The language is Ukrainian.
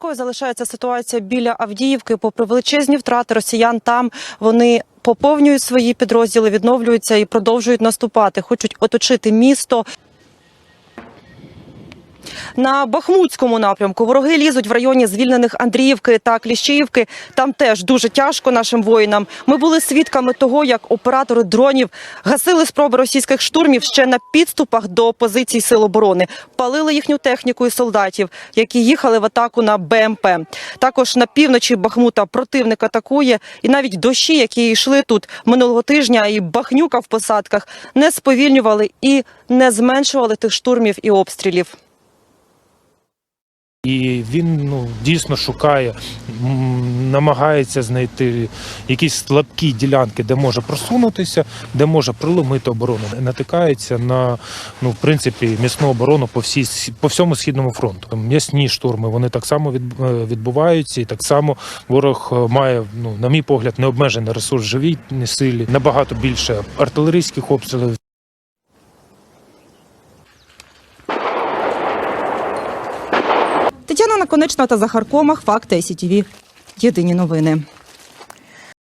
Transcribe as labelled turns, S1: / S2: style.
S1: Важкою залишається ситуація біля Авдіївки. Попри величезні втрати росіян, там вони поповнюють свої підрозділи, відновлюються і продовжують наступати. Хочуть оточити місто. На Бахмутському напрямку вороги лізуть в районі звільнених Андріївки та Кліщіївки. Там теж дуже тяжко нашим воїнам. Ми були свідками того, як оператори дронів гасили спроби російських штурмів ще на підступах до позицій сил оборони, палили їхню техніку і солдатів, які їхали в атаку на БМП. Також на півночі Бахмута противник атакує, і навіть дощі, які йшли тут минулого тижня, і бахнюка в посадках не сповільнювали і не зменшували тих штурмів і обстрілів.
S2: І він ну дійсно шукає, намагається знайти якісь слабкі ділянки, де може просунутися, де може проломити оборону. Натикається на ну в принципі міцну оборону по всій по всьому східному фронту. М'ясні штурми вони так само е, відбуваються, і так само ворог е, має, ну на мій погляд, необмежений ресурс живій силі, набагато більше артилерійських обстрілів.
S1: Тетяна Наконечна та Захар Комах. Факти СІТІВІ. Єдині новини.